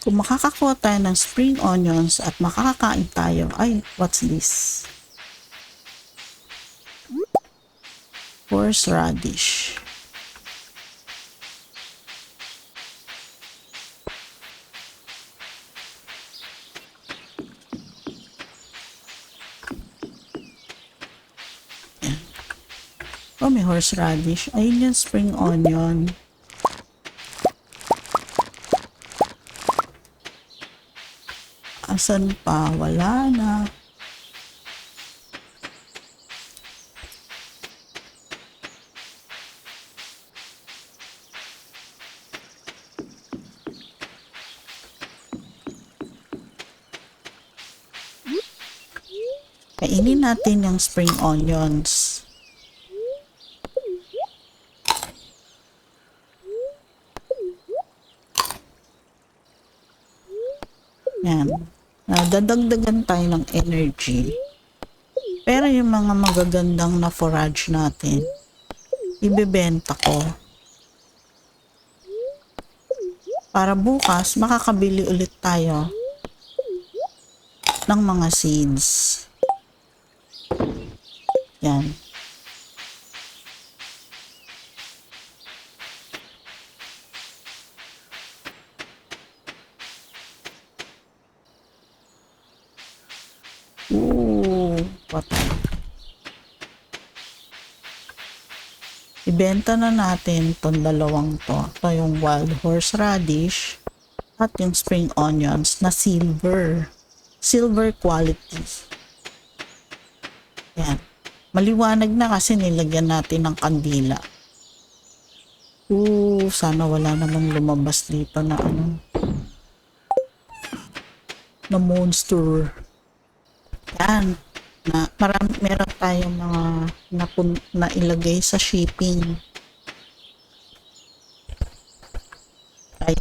Kung makakakuha tayo ng spring onions at makakakain tayo, ay, what's this? Horseradish. Oh, may horseradish. Ayun yung spring onion. Asan pa? Wala na. Kainin natin yung spring onions. Yan. Uh, dadagdagan tayo ng energy. Pero yung mga magagandang na forage natin, ibebenta ko. Para bukas, makakabili ulit tayo ng mga seeds. Yan. Ooh, patay. Ibenta na natin tong dalawang to. Ito yung wild horseradish at yung spring onions na silver. Silver quality. Yan. Maliwanag na kasi nilagyan natin ng kandila. Ooh, sana wala naman lumabas dito na ano. Na monster. Yan. Na, marami, meron tayong mga napun, na ilagay sa shipping. Ay,